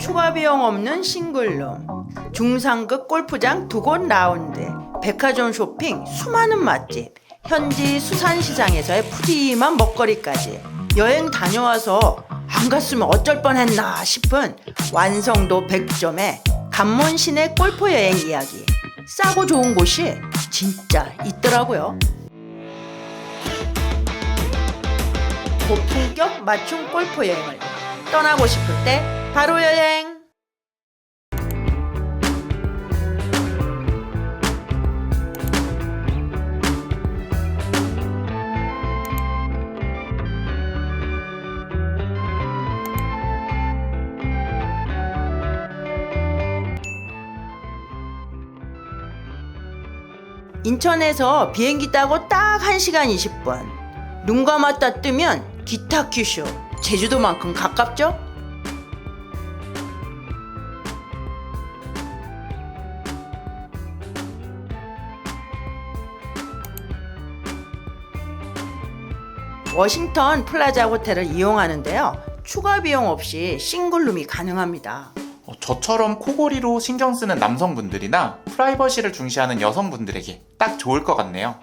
추가 비용 없는 싱글룸, 중상급 골프장 두 곳 라운드, 백화점 쇼핑, 수많은 맛집, 현지 수산시장에서의 푸짐한 먹거리까지 여행 다녀와서 안 갔으면 어쩔 뻔했나 싶은 완성도 100점의 간몬 시내 골프 여행 이야기. 싸고 좋은 곳이 진짜 있더라고요. 고품격 맞춤 골프 여행을 떠나고 싶을 때 바로 여행. 인천에서 비행기 타고 딱 1시간 20분. 눈 감았다 뜨면 기타 큐슈. 제주도만큼 가깝죠? 워싱턴 플라자 호텔을 이용하는데요. 추가 비용 없이 싱글룸이 가능합니다. 어, 저처럼 코골이로 신경 쓰는 남성분들이나 프라이버시를 중시하는 여성분들에게 딱 좋을 것 같네요.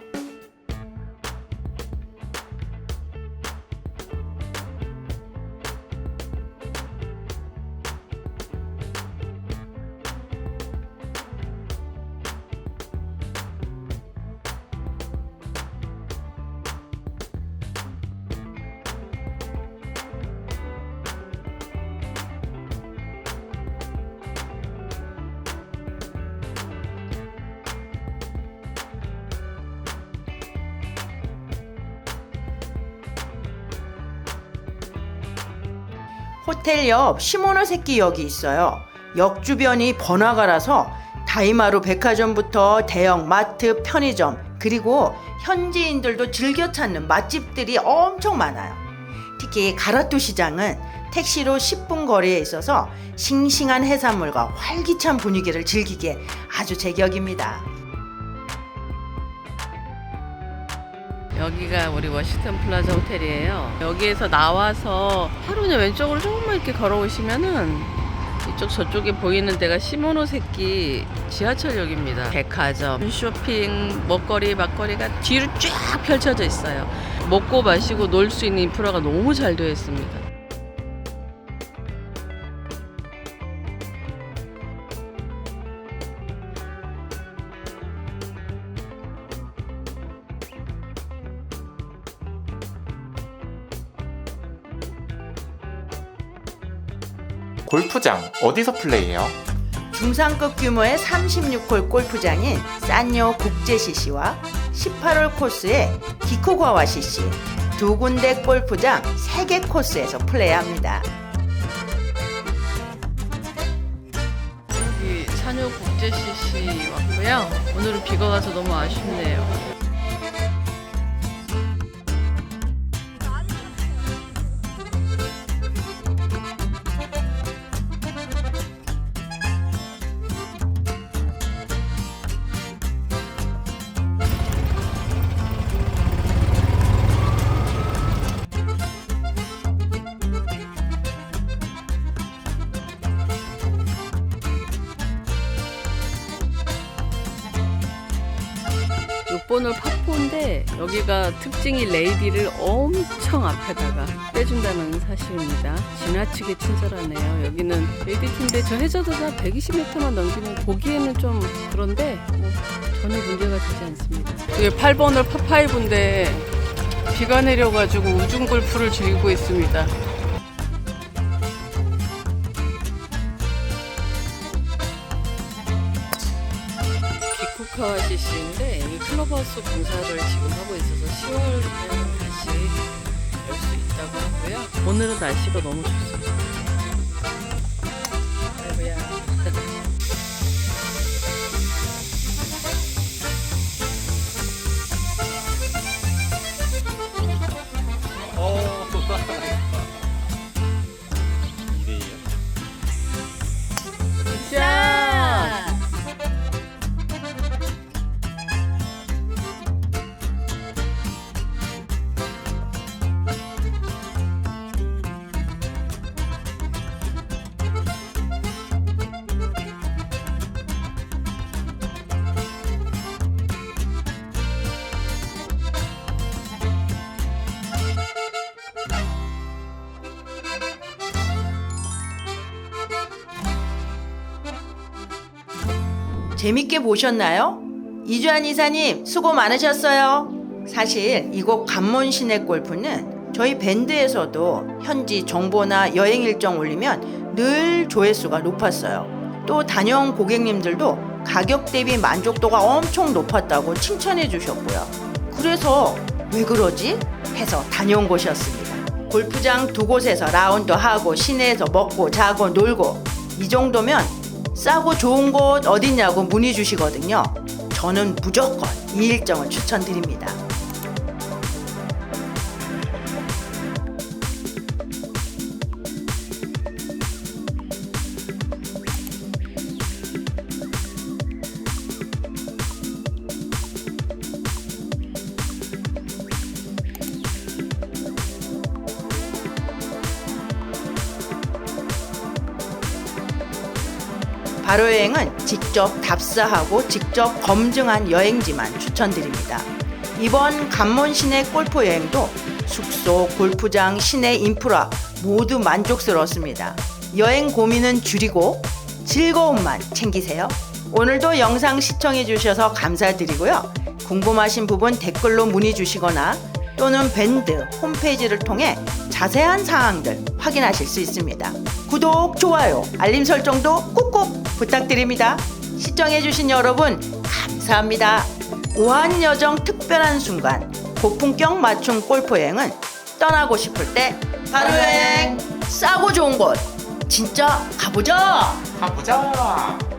호텔 옆 시모노세키역이 있어요. 역 주변이 번화가라서 다이마루 백화점부터 대형 마트, 편의점, 그리고 현지인들도 즐겨 찾는 맛집들이 엄청 많아요. 특히 가라토 시장은 택시로 10분 거리에 있어서 싱싱한 해산물과 활기찬 분위기를 즐기기에 아주 제격입니다. 여기가 우리 워싱턴 플라자 호텔이에요. 여기에서 나와서 하루는 왼쪽으로 조금만 이렇게 걸어오시면은 이쪽 저쪽에 보이는 데가 시모노세키 지하철역입니다. 백화점, 쇼핑, 먹거리, 맛거리가 뒤로 쫙 펼쳐져 있어요. 먹고 마시고 놀 수 있는 인프라가 너무 잘 되어 있습니다. 골프장 어디서 플레이해요? 중상급 규모의 36홀 골프장인 산요 국제 CC와 18홀 코스의 기코가와 CC 두 군데 골프장 3개 코스에서 플레이합니다. 여기 산요 국제 CC 왔고요. 오늘은 비가 와서 너무 아쉽네요. 육 6번홀 파포인데 여기가 특징이 레이디를 엄청 앞에다가 빼준다는 사실입니다. 지나치게 친절하네요. 여기는 레이디 팀인데 저 해저드가 120m만 넘기면 보기에는 좀 그런데 뭐 전혀 문제가 되지 않습니다. 이게 8번홀 파5인데 비가 내려가지고 우중 골프를 즐기고 있습니다. 기쿠카와 CC인데 클럽하우스 공사를 지금 하고 있어서 10월에는 다시 열 수 있다고 하고요. 오늘은 날씨가 너무 좋습니다. 재밌게 보셨나요? 이주한 이사님 수고 많으셨어요. 사실 이곳 관몬 시내 골프는 저희 밴드에서도 현지 정보나 여행 일정 올리면 늘 조회수가 높았어요. 또 다녀온 고객님들도 가격 대비 만족도가 엄청 높았다고 칭찬해 주셨고요. 그래서 왜 그러지? 해서 다녀온 곳이었습니다. 골프장 두 곳에서 라운드 하고 시내에서 먹고 자고 놀고 이 정도면 싸고 좋은 곳 어디냐고 문의 주시거든요. 저는 무조건 이 일정을 추천드립니다. 바로 여행은 직접 답사하고 직접 검증한 여행지만 추천드립니다. 이번 관몬 시내 골프 여행도 숙소, 골프장, 시내 인프라 모두 만족스러웠습니다. 여행 고민은 줄이고 즐거움만 챙기세요. 오늘도 영상 시청해 주셔서 감사드리고요. 궁금하신 부분 댓글로 문의 주시거나 또는 밴드 홈페이지를 통해 자세한 사항들 확인하실 수 있습니다. 구독, 좋아요, 알림 설정도 꾹꾹 부탁드립니다. 시청해주신 여러분, 감사합니다. 우한 여정 특별한 순간, 고품격 맞춤 골프 여행은 떠나고 싶을 때 바로 여행! 싸고 좋은 곳! 진짜 가보자! 가보자.